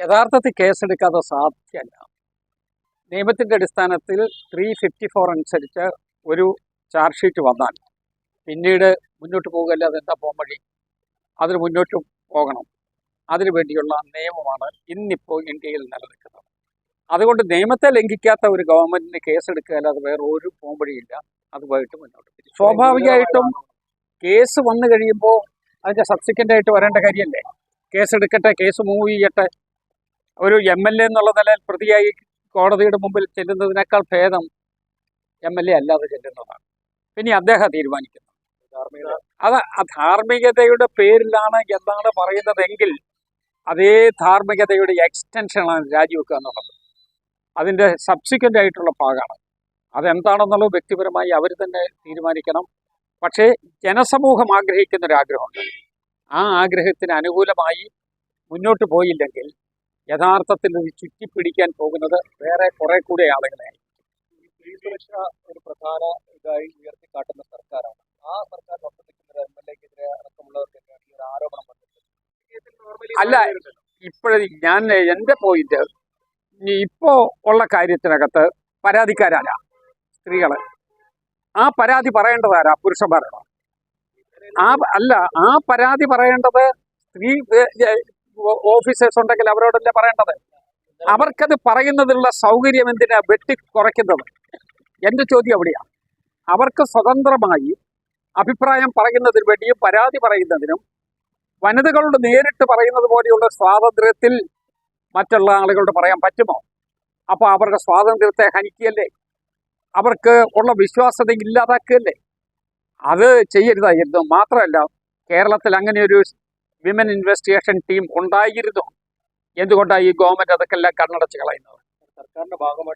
യഥാർത്ഥത്തിൽ കേസെടുക്കാതെ സാധ്യമല്ല. നിയമത്തിന്റെ അടിസ്ഥാനത്തിൽ ത്രീ ഫിഫ്റ്റി ഫോർ അനുസരിച്ച് ഒരു ചാർജ് ഷീറ്റ് വന്നാൽ പിന്നീട് മുന്നോട്ട് പോകുകയല്ല അതെന്താ പോകാൻ വഴി? അതിന് മുന്നോട്ട് പോകണം. അതിനു വേണ്ടിയുള്ള നിയമമാണ് ഇന്നിപ്പോൾ ഇന്ത്യയിൽ നിലനിൽക്കുന്നത്. അതുകൊണ്ട് നിയമത്തെ ലംഘിക്കാത്ത ഒരു ഗവൺമെന്റിന് കേസെടുക്കുകയല്ലാതെ വേറെ ഒരു പോംവഴിയില്ല അതുമായിട്ട് മുന്നോട്ട്. സ്വാഭാവികമായിട്ടും കേസ് വന്നു കഴിയുമ്പോൾ അതിന്റെ സബ്സിക്വന്റായിട്ട് വരേണ്ട കാര്യമല്ലേ കേസെടുക്കട്ടെ കേസ് മൂവ് ചെയ്യട്ടെ ഒരു എം എൽ എ എന്നുള്ള നിലയിൽ പ്രതിയായി കോടതിയുടെ മുമ്പിൽ ചെല്ലുന്നതിനേക്കാൾ ഭേദം എം എൽ എ അല്ലാതെ ചെല്ലുന്നതാണ്. പിന്നെ അദ്ദേഹം തീരുമാനിക്കുന്നു. അത് ആ ധാർമ്മികതയുടെ പേരിലാണ് എന്താണ് പറയുന്നതെങ്കിൽ അതേ ധാർമ്മികതയുടെ എക്സ്റ്റൻഷനാണ് രാജിവെക്കുക എന്നുള്ളത്. അതിന്റെ സബ്സിക്വന്റ് ആയിട്ടുള്ള ഭാഗമാണ്. അതെന്താണെന്നുള്ളത് വ്യക്തിപരമായി അവർ തന്നെ തീരുമാനിക്കണം. പക്ഷേ ജനസമൂഹം ആഗ്രഹിക്കുന്ന ഒരു ആ ആഗ്രഹത്തിന് അനുകൂലമായി മുന്നോട്ട് പോയില്ലെങ്കിൽ യഥാർത്ഥത്തിൽ ഇത് ചുറ്റിപ്പിടിക്കാൻ പോകുന്നത് വേറെ കുറെ കൂടി ആളുകളെ സ്ത്രീ സുരക്ഷ ഒരു പ്രധാന ഇതായി ഉയർത്തി കാട്ടുന്ന സർക്കാരാണ്. ആ സർക്കാർ നിൽക്കുന്ന എം എൽ എക്കെതിരെ അടക്കമുള്ളവർക്കെതിരെ ഈ ഒരു ആരോപണം അല്ല ഇപ്പോഴും ഞാൻ എന്റെ പോയിന്റ് ഇപ്പോ ഇപ്പോൾ ഉള്ള കാര്യത്തിനകത്ത് പരാതിക്കാരാരാ? സ്ത്രീകൾ ആ പരാതി പറയേണ്ടതാരാ? പുരുഷന്മാരാണോ? ആ അല്ല ആ പരാതി പറയേണ്ടത് സ്ത്രീ ഓഫീസേഴ്സ് ഉണ്ടെങ്കിൽ അവരോടല്ലേ പറയേണ്ടത്? അവർക്കത് പറയുന്നതിലുള്ള സൗകര്യം എന്തിനാ വെട്ടി കുറയ്ക്കുന്നത് എന്റെ ചോദ്യം എവിടെയാ അവർക്ക് സ്വതന്ത്രമായി അഭിപ്രായം പറയുന്നതിന് വേണ്ടിയും പരാതി പറയുന്നതിനും വനിതകളോട് നേരിട്ട് പറയുന്നത് പോലെയുള്ള സ്വാതന്ത്ര്യത്തിൽ മറ്റുള്ള ആളുകളോട് പറയാൻ പറ്റുമോ? അപ്പോൾ അവരുടെ സ്വാതന്ത്ര്യത്തെ ഹനിക്കുകയല്ലേ? അവർക്ക് ഉള്ള വിശ്വാസത ഇല്ലാതാക്കുകയല്ലേ? അത് ചെയ്യരുതായിരുന്നു. മാത്രമല്ല കേരളത്തിൽ അങ്ങനെ ഒരു വിമൻ ഇൻവെസ്റ്റിഗേഷൻ ടീം ഉണ്ടായിരുന്നു? എന്തുകൊണ്ടാണ് ഈ ഗവൺമെന്റ് അതൊക്കെ എല്ലാം കണ്ണടച്ച് കളയുന്നത്? സർക്കാരിന്റെ ഭാഗമായിട്ട്